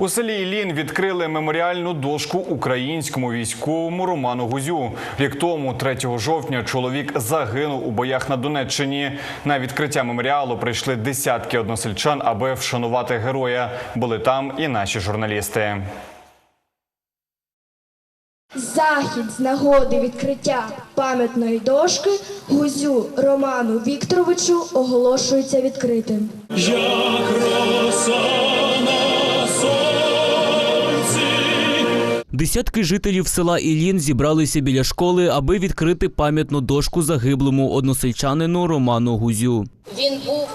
У селі Іллін відкрили меморіальну дошку українському військовому Роману Гузю. Рік тому, 3 жовтня, чоловік загинув у боях на Донеччині. На відкриття меморіалу прийшли десятки односельчан, аби вшанувати героя. Були там і наші журналісти. Захід з нагоди відкриття пам'ятної дошки Гузю Роману Вікторовичу оголошується відкритим. Десятки жителів села Іллін зібралися біля школи, аби відкрити пам'ятну дошку загиблому односельчанину Роману Гузю. Він був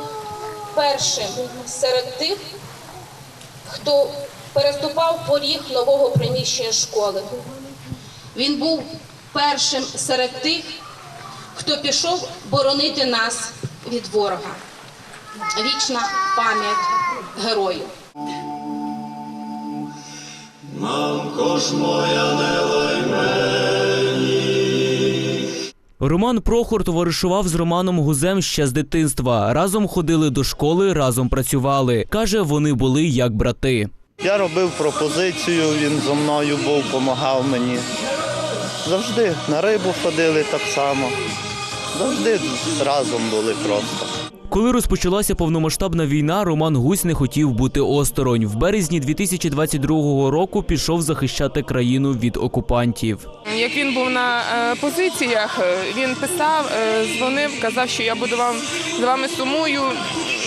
першим серед тих, хто переступав поріг нового приміщення школи. Він був першим серед тих, хто пішов боронити нас від ворога. Вічна пам'ять герою. Роман Прохор товаришував з Романом Гузем ще з дитинства. Разом ходили до школи, разом працювали. Каже, вони були як брати. Я робив пропозицію, він зо мною був, допомагав мені. Завжди на рибу ходили так само. Завжди разом були просто. Коли розпочалася повномасштабна війна, Роман Гусь не хотів бути осторонь. В березні 2022 року пішов захищати країну від окупантів. Як він був на е, позиціях, е, він писав, е, дзвонив, казав, що я буду вам за вами сумую,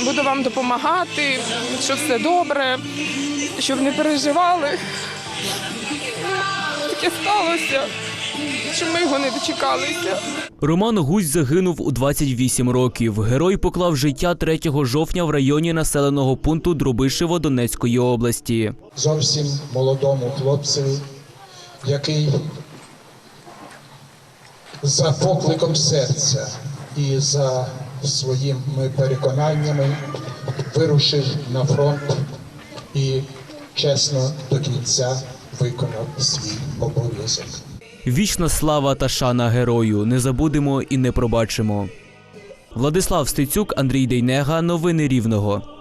буду вам допомагати, що все добре, щоб не переживали. Таке сталося, що ми його не дочекалися. Роман Гусь загинув у 28 років. Герой поклав життя 3 жовтня в районі населеного пункту Дробишево Донецької області. зовсім молодому хлопцеві, який за покликом серця і за своїми переконаннями вирушив на фронт і чесно до кінця виконав свій обов'язок. Вічна слава та шана герою. Не забудемо і не пробачимо. Владислав Стецюк, Андрій Дейнега. Новини Рівного.